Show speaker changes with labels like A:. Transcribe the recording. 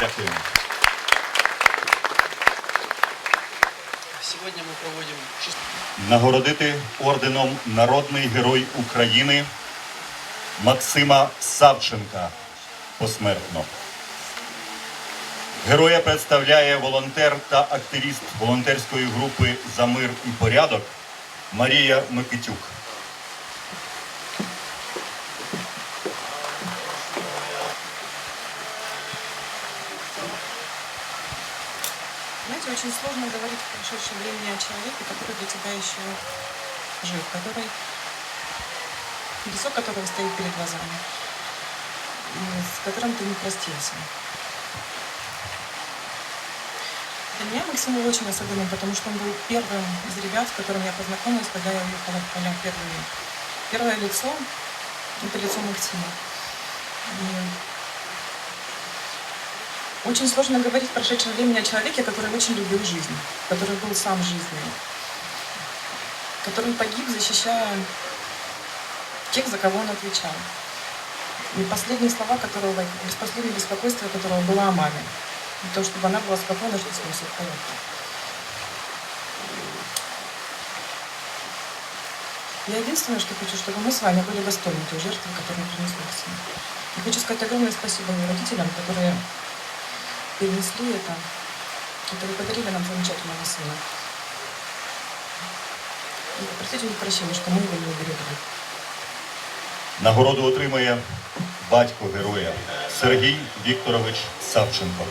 A: Дякую.
B: Сегодня мы проводим шест-
A: Нагородити орденом Народний Герой України Максима Савченка посмертно. Героя представляє волонтер та активіст волонтерської групи За мир і порядок Марія Микитюк.
C: Знаете, очень сложно говорить в прошедшем времени о человеке, который для тебя еще жив, который лицо которого стоит перед глазами, с которым ты не простился. Для меня Максим был очень особенным, потому что он был первым из ребят, с которым я познакомилась, когда я уехала в поля первый Первое лицо – это лицо Максима. И очень сложно говорить в прошедшем времени о человеке, который очень любил жизнь, который был сам жизнью, который погиб, защищая тех, за кого он отвечал. И последние слова которого, последнее беспокойство которого было о маме. И то, чтобы она была спокойна, что с ним все в порядке. Я единственное, что хочу, чтобы мы с вами были достойны той жертвы, которую принес Максим. И хочу сказать огромное спасибо его родителям, которые перенесли это, которые подарили нам замечательного сына. И попросите у них прощения, что мы его не уберегли.
A: Нагороду отримає батько героя Сергій Вікторович Савченко.